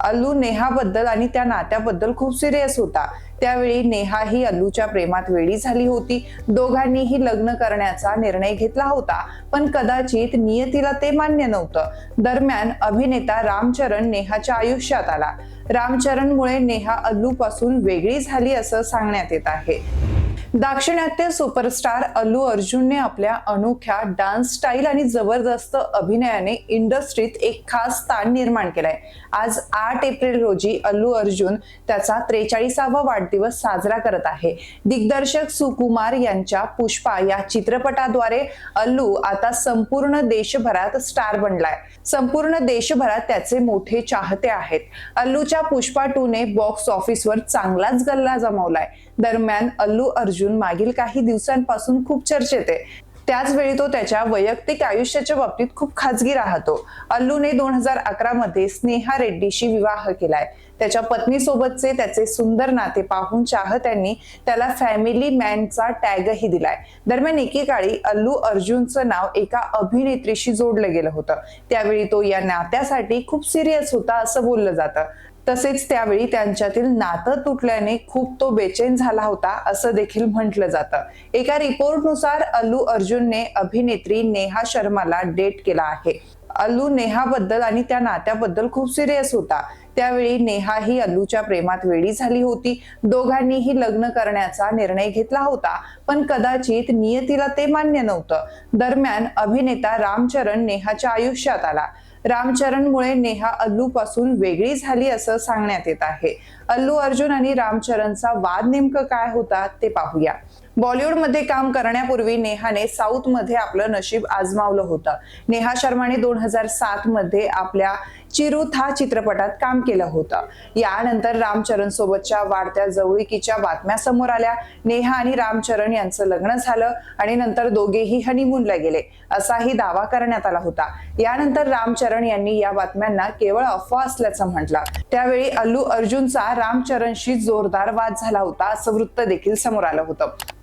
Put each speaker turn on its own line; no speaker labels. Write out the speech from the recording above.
अल्लू नेहाबद्दल आणि त्या नात्याबद्दल खूप सिरियस होता. त्यावेळी नेहा ही अल्लूच्या प्रेमात वेळी झाली होती. दोघांनीही लग्न करण्याचा निर्णय घेतला होता पण कदाचित नियतीला ते मान्य नव्हतं. दरम्यान अभिनेता रामचरण नेहाच्या आयुष्यात आला. रामचरणमुळे नेहा अल्लू पासून वेगळी झाली असं सांगण्यात येत आहे. दाक्षिणात्य सुपरस्टार अल्लू अर्जुनने आपल्या अनोख्या डान्स स्टाईल आणि जबरदस्त अभिनयाने इंडस्ट्रीत एक खास स्थान निर्माण केलाय. आज आठ एप्रिल रोजी अल्लू अर्जुन त्याचा त्रेचाळीसावा वाढदिवस साजरा करत आहे. दिग्दर्शक सुकुमार यांच्या पुष्पा या चित्रपटाद्वारे अल्लू आता संपूर्ण देशभरात स्टार बनलाय. संपूर्ण देशभरात त्याचे मोठे चाहते आहेत. अल्लूच्या पुष्पा टू ने बॉक्स ऑफिसवर चांगलाच गल्ला जमवलाय. दरम्यान अल्लू अर्जुन मागील काही दिवसांपासून खूप चर्चेत आहे. त्याच वेळी तो त्याच्या वैयक्तिक आयुष्याच्या बाबतीत खूप खाजगी राहतो. अल्लूने दोन हजार अकरा मध्ये स्नेहा रेड्डीशी विवाह केलाय. त्याच्या पत्नीसोबतचे त्याचे सुंदर नाते पाहून चाहत्यांनी त्याला फॅमिली मॅनचा टॅगही दिलाय. दरम्यान एकेकाळी अल्लू अर्जुनचं नाव एका अभिनेत्रीशी जोडलं गेलं होतं. त्यावेळी तो या नात्यासाठी खूप सिरियस होता असं बोललं जातं. तसेच त्यावेळी त्यांच्यातील नातं तुटल्याने खूप तो बेचैन झाला होता असं देखील म्हटलं जातं. एका रिपोर्टनुसार अल्लू अर्जुनने अभिनेत्री नेहा शर्माला डेट केला आहे. अल्लू नेहाबद्दल आणि त्या नात्याबद्दल खूप सिरियस होता. त्यावेळी नेहा ही अल्लूच्या प्रेमात वेळी झाली होती. दोघांनीही लग्न करण्याचा निर्णय घेतला होता पण कदाचित नियतीला ते मान्य नव्हतं. दरम्यान अभिनेता रामचरण नेहाच्या आयुष्यात आला. रामचरणमुळे नेहा अल्लू पासून वेगळी झाली असं सांगण्यात येत आहे. अल्लू अर्जुन आणि रामचरणचा वाद नेमकं काय होता ते पाहूया. बॉलिवूडमध्ये काम करण्यापूर्वी नेहाने साऊथमध्ये आपलं नशीब आजमावलं होतं. नेहा शर्माने दोन हजार सात मध्ये आपल्या चिरुथा चित्रपटात काम केलं होतं. यानंतर रामचरण सोबतच्या वाढत्या जवळीकीच्या बातम्या समोर आल्या. नेहा आणि रामचरण यांचं लग्न झालं आणि नंतर दोघेही हनीमूनला गेले. असाही दावा करण्यात आला होता. यानंतर रामचरण यांनी या बातम्यांना केवळ अफवा असल्याचं म्हटलं. त्यावेळी अल्लू अर्जुनचा रामचरणशी जोरदार वाद झाला होता असं वृत्त देखील समोर आलं होतं.